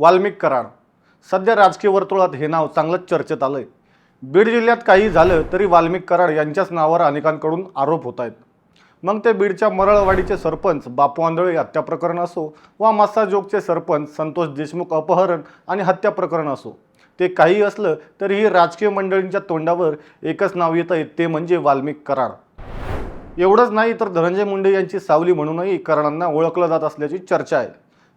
वाल्मिक करार. सध्या राजकीय वर्तुळात हे नाव चांगलंच चर्चेत आलं आहे बीड जिल्ह्यात काही झालं तरी वाल्मिक कराड यांच्याच नावावर अनेकांकडून आरोप होत आहेत. मग ते बीडच्या मरळवाडीचे सरपंच बापू आंधळे हत्या प्रकरण असो वा मस्साजोगचे सरपंच संतोष देशमुख अपहरण आणि हत्या प्रकरण असो ते काही असलं तरीही राजकीय मंडळींच्या तोंडावर एकच नाव येत आहे ते म्हणजे वाल्मिक कराड एवढंच नाही तर धनंजय मुंडे यांची सावली म्हणूनही कराडांना ओळखलं जात असल्याची चर्चा आहे.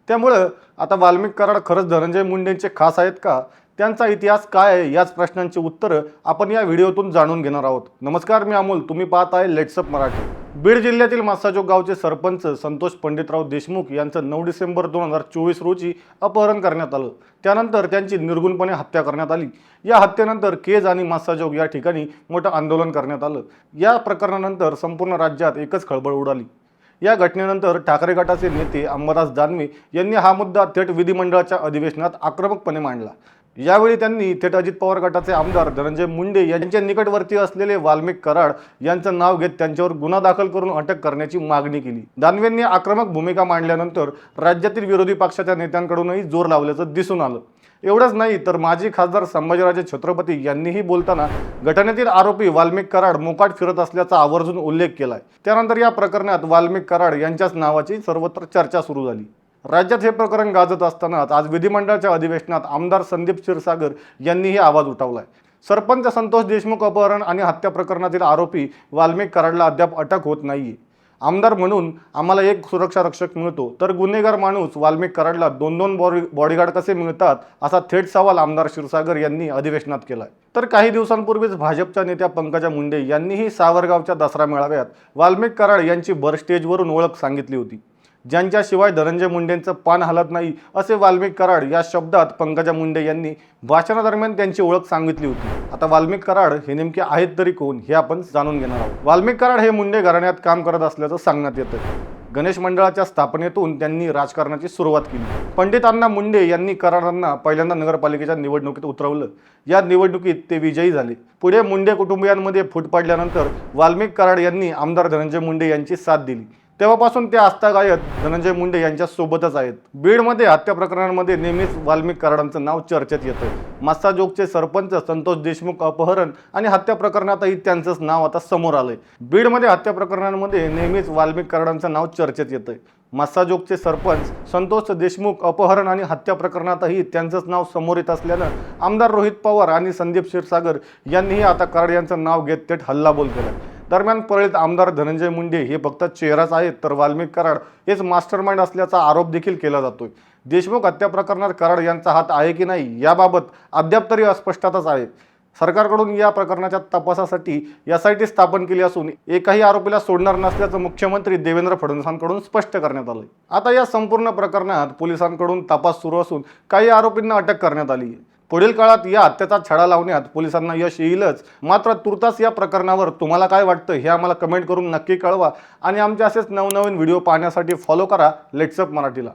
त्यामुळं आता वाल्मिक कराड खरंच धनंजय मुंडेंचे खास आहेत का? त्यांचा इतिहास काय आहे? याच प्रश्नांची उत्तरं आपण या व्हिडिओतून जाणून घेणार आहोत. नमस्कार मी अमोल. तुम्ही पाहत आहे लेट्सअप मराठी. बीड जिल्ह्यातील मासाजोग गावचे सरपंच संतोष पंडितराव देशमुख यांचं नऊ डिसेंबर दोन हजार चोवीस रोजी अपहरण करण्यात आलं. त्यानंतर त्यांची निर्गुणपणे हत्या करण्यात आली. या हत्येनंतर केज आणि मासाजोग या ठिकाणी मोठं आंदोलन करण्यात आलं. या प्रकरणानंतर संपूर्ण राज्यात एकच खळबळ उडाली. या घटनेनंतर ठाकरे गटाचे नेते अंबादास दानवे यांनी हा मुद्दा थेट विधिमंडळाच्या अधिवेशनात आक्रमकपणे मांडला. यावेळी त्यांनी थेट अजित पवार गटाचे आमदार धनंजय मुंडे यांच्या निकटवर्ती असलेले वाल्मिक कराड यांचं नाव घेत त्यांच्यावर गुन्हा दाखल करून अटक करण्याची मागणी केली. दानवेंनी आक्रमक भूमिका मांडल्यानंतर राज्यातील विरोधी पक्षाच्या नेत्यांकडूनही जोर लावल्याचं दिसून आलं. एवढंच नाही तर माजी खासदार संभाजीराजे छत्रपती यांनीही बोलताना घटनेतील आरोपी वाल्मिक कराड मोकाट फिरत असल्याचा आवर्जून उल्लेख केलाय. त्यानंतर या प्रकरणात वाल्मिक कराड यांच्याच नावाची सर्वत्र चर्चा सुरू झाली. राज्यात हे प्रकरण गाजत असतानाच आज विधिमंडळाच्या अधिवेशनात आमदार संदीप क्षीरसागर यांनीही आवाज उठवलाय. सरपंच संतोष देशमुख अपहरण आणि हत्या प्रकरणातील आरोपी वाल्मिक कराडला अद्याप अटक होत नाहीये. आमदार म्हणून आम्हाला एक सुरक्षा रक्षक मिळतो. तर गुन्हेगार माणूस वाल्मिक कराडला दोन दोन बॉडी बॉडीगार्ड कसे मिळतात असा थेट सवाल आमदार क्षीरसागर यांनी अधिवेशनात केला तर काही दिवसांपूर्वीच भाजपच्या नेत्या पंकजा मुंडे यांनीही सावरगावच्या दसरा मेळाव्यात वाल्मिक कराड यांची बरस्टेजवरून ओळख सांगितली होती. ज्यांच्याशिवाय धनंजय मुंडेंचं पान हलत नाही असे वाल्मिक कराड या शब्दात पंकजा मुंडे यांनी भाषणादरम्यान त्यांची ओळख सांगितली होती. आता वाल्मिक कराड हे नेमके आहेत तरी कोण हे आपण जाणून घेणार आहोत. वाल्मिक कराड हे मुंडे घराण्यात काम करत असल्याचं सांगण्यात येतं गणेश मंडळाच्या स्थापनेतून त्यांनी राजकारणाची सुरुवात केली. पंडितांना मुंडे यांनी कराडांना पहिल्यांदा नगरपालिकेच्या निवडणुकीत उतरवलं. या निवडणुकीत ते विजयी झाले. पुढे मुंडे कुटुंबियांमध्ये फूट पडल्यानंतर वाल्मिक कराड यांनी आमदार धनंजय मुंडे यांची साथ दिली. तेव्हापासून ते आस्थागायत धनंजय मुंडे यांच्यासोबतच आहेत. बीडमध्ये हत्या प्रकरणांमध्ये नेहमीच वाल्मिक कराडांचं नाव चर्चेत येतं मस्साजोगचे सरपंच संतोष देशमुख अपहरण आणि हत्या प्रकरणातही त्यांचंच नाव आता समोर आलंय. बीडमध्ये हत्या प्रकरणांमध्ये नेहमीच वाल्मिक कराडांचं नाव चर्चेत येतंय. मस्साजोगचे सरपंच संतोष देशमुख अपहरण आणि हत्या प्रकरणातही त्यांचंच नाव समोर येत असल्यानं आमदार रोहित पवार आणि संदीप क्षीरसागर यांनीही आता कराड यांचं नाव घेत थेट हल्लाबोल केला दरम्यान परळीत आमदार धनंजय मुंडे हे फक्त चेहराच आहेत तर वाल्मिक कराड हेच मास्टरमाइंड असल्याचा आरोप देखील केला जातोय. देशमुख हत्या प्रकरणात कराड यांचा हात आहे की नाही याबाबत अद्याप तरी अस्पष्टताच आहे. सरकारकडून या प्रकरणाच्या तपासासाठी एस आय टी स्थापन केली असून एकाही आरोपीला सोडणार नसल्याचं मुख्यमंत्री देवेंद्र फडणवीसांकडून स्पष्ट करण्यात आलं आता या संपूर्ण प्रकरणात पोलिसांकडून तपास सुरू असून काही आरोपींना अटक करण्यात आली आहे पुढील काळात या हत्येचा छडा लावण्यात पोलिसांना यश येईलच. मात्र तुर्तास या प्रकरणावर तुम्हाला काय वाटतं हे आम्हाला कमेंट करून नक्की कळवा. आणि आमचे असेच नवनवीन व्हिडिओ पाहण्यासाठी फॉलो करा. लेट्सअप मराठीला.